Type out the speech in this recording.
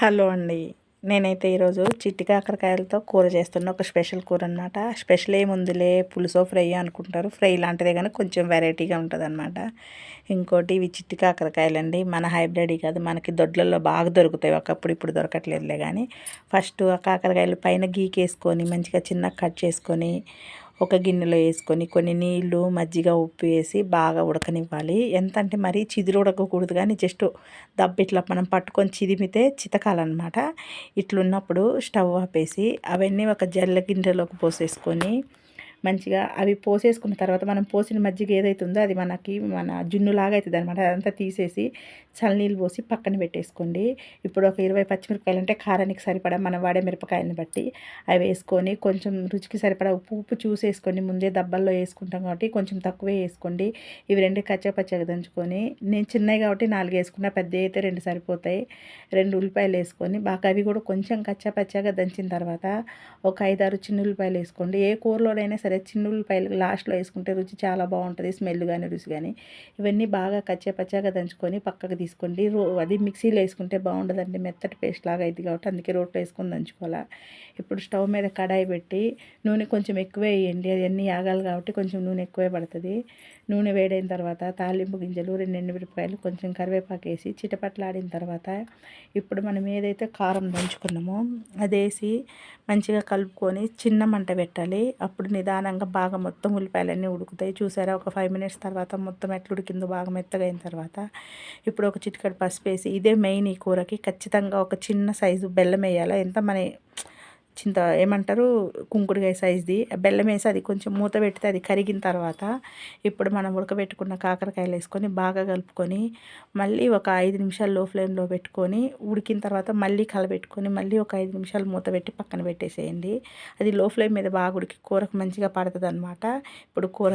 Hello అండి. నేనైతే ఈరోజు చిట్టి కాకరకాయలతో కూర చేస్తున్న ఒక స్పెషల్ కూర అనమాట స్పెషల్ ఏముందిలే పులుసో ఫ్రై అనుకుంటారు. ఫ్రై లాంటిదే కానీ కొంచెం వెరైటీగా ఉంటుంది అనమాట ఇంకోటి ఇవి చిట్టి కాకరకాయలండి మన హైబ్రిడ్ కాదు మనకి దొడ్లలో బాగా దొరుకుతాయి. ఒకప్పుడు ఇప్పుడు దొరకట్లేదులే కానీ ఫస్ట్ ఆ కాకరకాయలు పైన గీకేసుకొని మంచిగా చిన్న కట్ చేసుకొని ఒక గిన్నెలో వేసుకొని కొన్ని నీళ్ళు మజ్జిగ ఉప్పు వేసి బాగా ఉడకనివ్వాలి. ఎంత అంటే మరీ చిదిరి ఉడకకూడదు కానీ జస్ట్ దబ్బ ఇట్లా మనం పట్టుకొని చిదిమితే చితకాలన్నమాట. ఇట్లున్నప్పుడు స్టవ్ ఆపేసి అవన్నీ ఒక జల్ల గిన్నెలోకి పోసేసుకొని మంచిగా అవి పోసేసుకున్న తర్వాత మనం పోసిన మజ్జిగ ఏదైతే ఉందో అది మనకి మన జున్నులాగా అవుతుంది అనమాట అదంతా తీసేసి చల్లనీళ్ళు పోసి పక్కన పెట్టేసుకోండి. ఇప్పుడు ఒక ఇరవై పచ్చిమిరపకాయలు అంటే కారానికి సరిపడా మనం వాడే మిరపకాయలను బట్టి అవి వేసుకొని కొంచెం రుచికి సరిపడా ఉప్పు ఉప్పు చూసేసుకొని ముందే దబ్బల్లో వేసుకుంటాం కాబట్టి కొంచెం తక్కువే వేసుకోండి. ఇవి రెండు కచ్చపచ్చగా దంచుకొని నేను చిన్నవి కాబట్టి నాలుగు వేసుకున్నా పెద్ద అయితే రెండు సరిపోతాయి. రెండు ఉల్లిపాయలు వేసుకొని బాగా అవి కూడా కొంచెం కచ్చపచ్చగా దంచిన తర్వాత ఒక ఐదారు చిన్న ఉల్లిపాయలు వేసుకోండి. ఏ కూరలోనైనా సరే చిన్న ఉల్లిపాయలు లాస్ట్లో వేసుకుంటే రుచి చాలా బాగుంటుంది స్మెల్ కానీ రుచి కానీ ఇవన్నీ బాగా కచ్చపచ్చగా దంచుకొని పక్కకు తీసుకోండి. రో అది మిక్సీలో వేసుకుంటే బాగుండదండి మెత్తటి పేస్ట్ లాగా అయింది కాబట్టి అందుకే రోట్లో వేసుకొని దంచుకోవాలా. ఇప్పుడు స్టవ్ మీద కడాయి పెట్టి నూనె కొంచెం ఎక్కువే వేయండి. అది అన్నీ ఆగాలి కాబట్టి కొంచెం నూనె ఎక్కువే పడుతుంది. నూనె వేడైన తర్వాత తాలింపు గింజలు రెండు ఎండుమిరపకాయలు కొంచెం కరివేపాకు వేసి చిటపట్లాడిన తర్వాత ఇప్పుడు మనం ఏదైతే కారం దంచుకున్నామో అది వేసి మంచిగా కలుపుకొని చిన్న మంట పెట్టాలి. అప్పుడు నిదానంగా బాగా మొత్తం ఉల్లిపాయలన్నీ ఉడుకుతాయి. చూసారా? ఒక ఫైవ్ మినిట్స్ తర్వాత మొత్తం ఎట్లా ఉడికిందో బాగా మెత్తగా అయిన తర్వాత. ఇప్పుడు ఒక చిటికడ పసుపు వేసి ఇదే మెయిన్ ఈ కూరకి ఖచ్చితంగా ఒక చిన్న సైజు బెల్లం వేయాలి? ఎంత మన చింత ఏమంటారు? కుంకుడుకాయ సైజ్ది బెల్లం వేసి అది కొంచెం మూత పెడితే అది కరిగిన తర్వాత ఇప్పుడు మనం ఉడకబెట్టుకున్న కాకరకాయలు వేసుకొని బాగా కలుపుకొని మళ్ళీ ఒక ఐదు నిమిషాలు లో ఫ్లేమ్లో పెట్టుకొని ఉడికిన తర్వాత మళ్ళీ కలబెట్టుకొని మళ్ళీ ఒక ఐదు నిమిషాలు మూత పెట్టి పక్కన పెట్టేసేయండి. అది లో ఫ్లేమ్ మీద బాగా ఉడికి కూరకు మంచిగా పడుతుంది అనమాట ఇప్పుడు కూర